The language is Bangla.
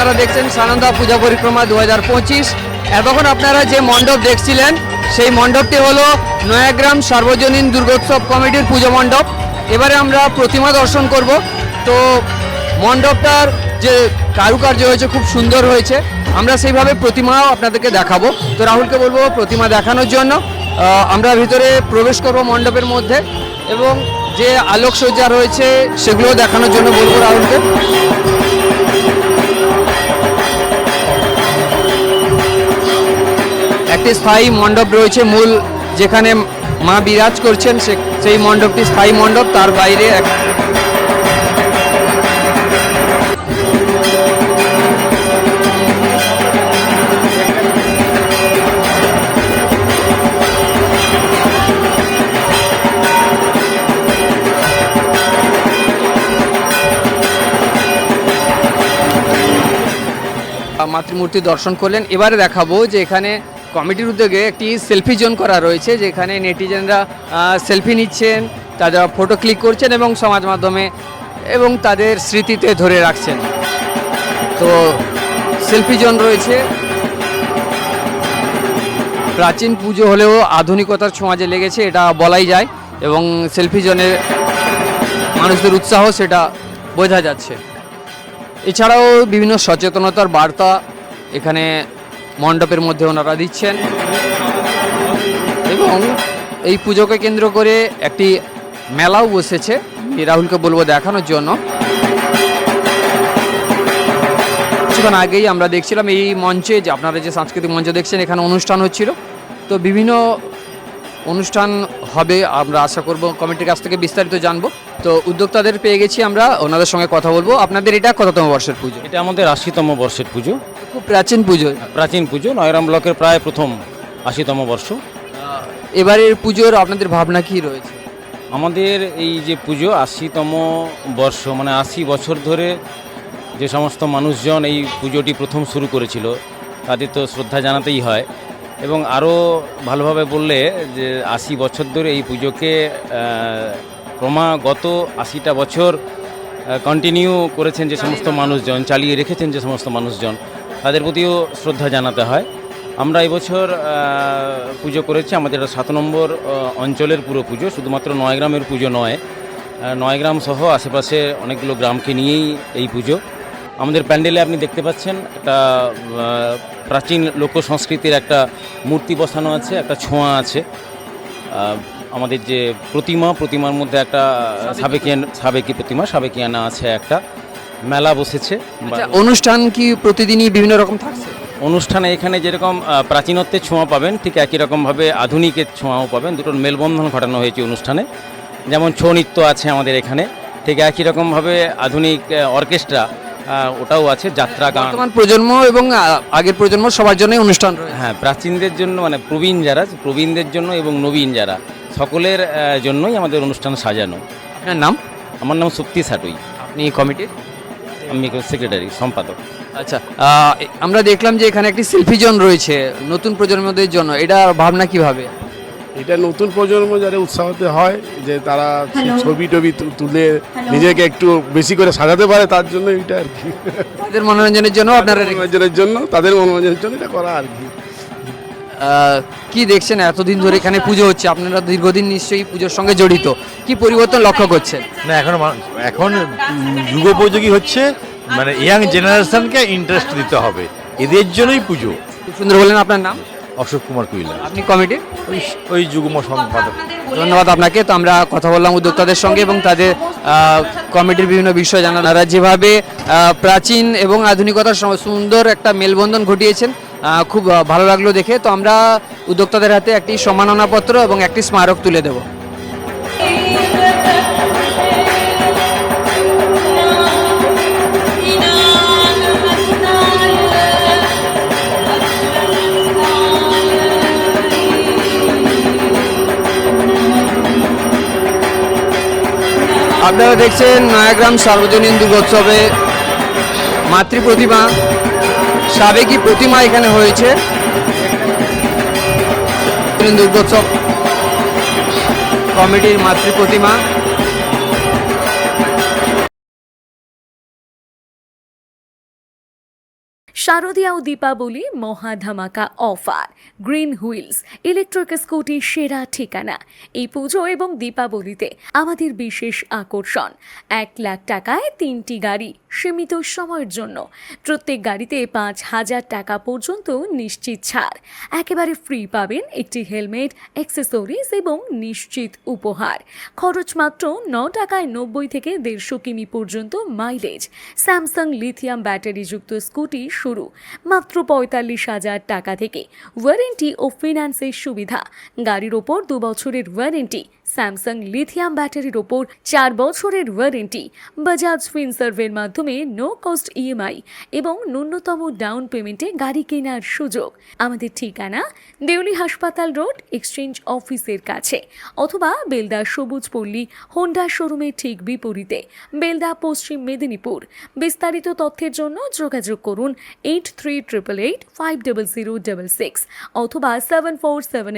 আপনারা দেখছেন সানন্দা পূজা পরিক্রমা দু হাজার পঁচিশ এতক্ষণ আপনারা যে মণ্ডপ দেখছিলেন, সেই মণ্ডপটি হলো নয়াগ্রাম সার্বজনীন দুর্গোৎসব কমিটির পুজো মণ্ডপ। এবারে আমরা প্রতিমা দর্শন করব। তো মণ্ডপটার যে কারুকার্য হয়েছে খুব সুন্দর হয়েছে। আমরা সেইভাবে প্রতিমাও আপনাদেরকে দেখাবো। তো রাহুলকে বলব প্রতিমা দেখানোর জন্য। আমরা ভিতরে প্রবেশ করব মণ্ডপের মধ্যে এবং যে আলোকসজ্জা রয়েছে সেগুলো দেখানোর জন্য বলব রাহুলকে। একটি স্থায়ী মণ্ডপ রয়েছে মূল যেখানে মা বিরাজ করছেন সেই মণ্ডপটি স্থায়ী মণ্ডপ, তার বাইরে এক মাতৃমূর্তি দর্শন করলেন। এবারে দেখাবো যে এখানে কমিটির উদ্যোগে একটি সেলফি জোন করা রয়েছে, যেখানে নেটিজেনরা সেলফি নিচ্ছেন, তারা ফটো ক্লিক করছেন এবং সমাজ মাধ্যমে এবং তাদের স্মৃতিতে ধরে রাখছেন। তো সেলফি জোন রয়েছে। প্রাচীন পুজো হলেও আধুনিকতার ছোঁয়া যে লেগেছে, এটা বলাই যায় এবং সেলফি জোনে মানুষদের উৎসাহ সেটা বোঝা যাচ্ছে। এছাড়াও বিভিন্ন সচেতনতার বার্তা এখানে মণ্ডপের মধ্যে ওনারা দিচ্ছেন। এবং এই পুজোকে কেন্দ্র করে একটি মেলাও বসেছে। রাহুলকে বলব দেখানোর জন্য। কিছুক্ষণ আগেই আমরা দেখছিলাম এই মঞ্চে যে আপনারা যে সাংস্কৃতিক মঞ্চ দেখছেন, এখানে অনুষ্ঠান হচ্ছিল। তো বিভিন্ন অনুষ্ঠান হবে আমরা আশা করব, কমিটির কাছ থেকে বিস্তারিত জানব। তো উদ্যোক্তাদের পেয়ে গেছি আমরা, ওনাদের সঙ্গে কথা বলব। আপনাদের এটা কততম বর্ষের পুজো? এটা আমাদের আশিতম বর্ষের পুজো। খুব প্রাচীন পুজো। প্রাচীন পুজো নয়রাম ব্লকের প্রায় প্রথম আশিতম বর্ষ। এবারের পুজোর আপনাদের ভাবনা কি রয়েছে? আমাদের এই যে পুজো আশিতম বর্ষ মানে আশি বছর ধরে যে সমস্ত মানুষজন এই পুজোটি প্রথম শুরু করেছিল তাদের তো শ্রদ্ধা জানাতেই হয়। এবং আরও ভালোভাবে বললে যে আশি বছর ধরে এই পুজোকে ক্রমাগত আশিটা বছর কন্টিনিউ করেছেন যে সমস্ত মানুষজন চালিয়ে রেখেছেন যে সমস্ত মানুষজন। তাদের প্রতিও শ্রদ্ধা জানাতে হয়। আমরা এবছর পুজো করেছি, আমাদের এটা সাত নম্বর অঞ্চলের পুরো পুজো, শুধুমাত্র নয়গ্রামের পুজো নয়। নয়গ্রাম সহ আশেপাশে অনেকগুলো গ্রামকে নিয়েই এই পুজো। আমাদের প্যান্ডেলে আপনি দেখতে পাচ্ছেন একটা প্রাচীন লোক সংস্কৃতির একটা মূর্তি বসানো আছে, একটা ছোঁয়া আছে। আমাদের যে প্রতিমা, প্রতিমার মধ্যে একটা সাবেকিয়ান সাবেকি প্রতিমা সাবেকিয়ানা আছে একটা। মেলা বসেছে। আচ্ছা, অনুষ্ঠান কি প্রতিদিনই বিভিন্ন রকম থাকছে? অনুষ্ঠানে এখানে যেরকম প্রাচীনত্বের ছোঁয়া পাবেন ঠিক একই রকমভাবে আধুনিকের ছোঁয়াও পাবেন। দুটোর মেলবন্ধন ঘটানো হয়েছে অনুষ্ঠানে। যেমন ছৌ নৃত্য আছে আমাদের এখানে ঠিক একই রকমভাবে আধুনিক অর্কেস্ট্রা ওটাও আছে যাত্রা গান। বর্তমান প্রজন্ম এবং আগের প্রজন্ম সবার জন্যই অনুষ্ঠান হ্যাঁ প্রাচীনদের জন্য মানে প্রবীণ যারা প্রবীণদের জন্য এবং নবীন যারা সকলের জন্যই আমাদের অনুষ্ঠান সাজানো। আপনার নাম? আমার নাম সুপ্তি সাটুই। আপনি কমিটির? আমি সেক্রেটারি সম্পাদক। আচ্ছা আমরা দেখলাম যে এখানে একটি সেলফি জোন রয়েছে নতুন প্রজন্মদের জন্য। এটা ভাবনা কীভাবে? এটা নতুন প্রজন্ম যারা উৎসাহতে হয় যে তারা ছবি টবি তু- তুলে নিজেকে একটু বেশি করে সাজাতে পারে তার জন্য এটা আর কি। তাদের মনোরঞ্জনের জন্য আপনার মনোরঞ্জনের জন্য তাদের মনোরঞ্জনের জন্য এটা করা আর কি। কি দেখছেন? এতদিন ধরে এখানে পুজো হচ্ছে। আপনারা দীর্ঘদিন নিশ্চয়ই পুজোর সঙ্গে জড়িত। কি পরিবর্তন লক্ষ্য করছেন? না এখন এখন যুগোপযোগী হচ্ছে। মানে ইয়াং জেনারেশনকে ইন্টারেস্ট দিতে হবে। এদের জন্যই পুজো। সুন্দর বললেন আপনার নাম? অশোক কুমার কুইলা। আপনি কমিটি? ওই ওই যুগ্ম সম্পাদক। ধন্যবাদ আপনাকে। তো আমরা কথা বললাম উদ্যোক্তাদের সঙ্গে এবং তাদের কমিটির বিভিন্ন বিষয় জানান তারা যেভাবে প্রাচীন এবং আধুনিকতার সুন্দর একটা মেলবন্ধন ঘটিয়েছেন খুব ভালো লাগল দেখে। তো আমরা উদ্যোক্তাদের হাতে একটি সম্মাননাপত্র এবং একটি স্মারক তুলে দেব। আপনারা দেখছেন নয়াগ্রাম সার্বজনীন দুর্গোৎসবে মাতৃ প্রতিমা। সাবেকি প্রতিমা এখানে হয়েছে। দুর্গোৎসব কমিটির মাতৃ প্রতিমা। শারদীয়া ও দীপাবলি মহা ধামাকা offer, green wheels, electric scooty সেরা ঠিকানা। এই পুজো এবং দীপাবলিতে আমাদের বিশেষ আকর্ষণ। এক লাখ টাকায় তিনটি গাড়ি সীমিত সময়ের জন্য। প্রত্যেক গাড়িতে পাঁচ হাজার টাকা পর্যন্ত নিশ্চিত ছাড়। একেবারে ফ্রি পাবেন একটি হেলমেট অ্যাক্সেসরিজ এবং নিশ্চিত উপহার। খরচ মাত্র ন টাকায় নব্বই থেকে দেড়শো কিমি পর্যন্ত মাইলেজ স্যামসাং লিথিয়াম ব্যাটারিযুক্ত স্কুটি শুরু। মাত্র পঁয়তাল্লিশ হাজার টাকা থেকে ওয়ারেন্টি ও ফিনান্সের সুবিধা। গাড়ির ওপর দু বছরের ওয়ারেন্টি, স্যামসাং লিথিয়াম ব্যাটারির ওপর চার বছরের ওয়ারেন্টি, বাজাজ ফিনসার্ভের মাধ্যমে নো কস্ট ইএমআই এবং ন্যূনতম ডাউন পেমেন্টে গাড়ি কেনার সুযোগ। আমাদের ঠিকানা দেউলি হাসপাতাল রোড, এক্সচেঞ্জ অফিসের কাছে অথবা বেলদা সবুজ পল্লী, হোন্ডা শোরুমের ঠিক বিপরীতে। বেলদা পশ্চিম মেদিনীপুর। বিস্তারিত তথ্যের জন্য যোগাযোগ করুন eight three triple eight five double zero double six অথবা সেভেন ফোর সেভেন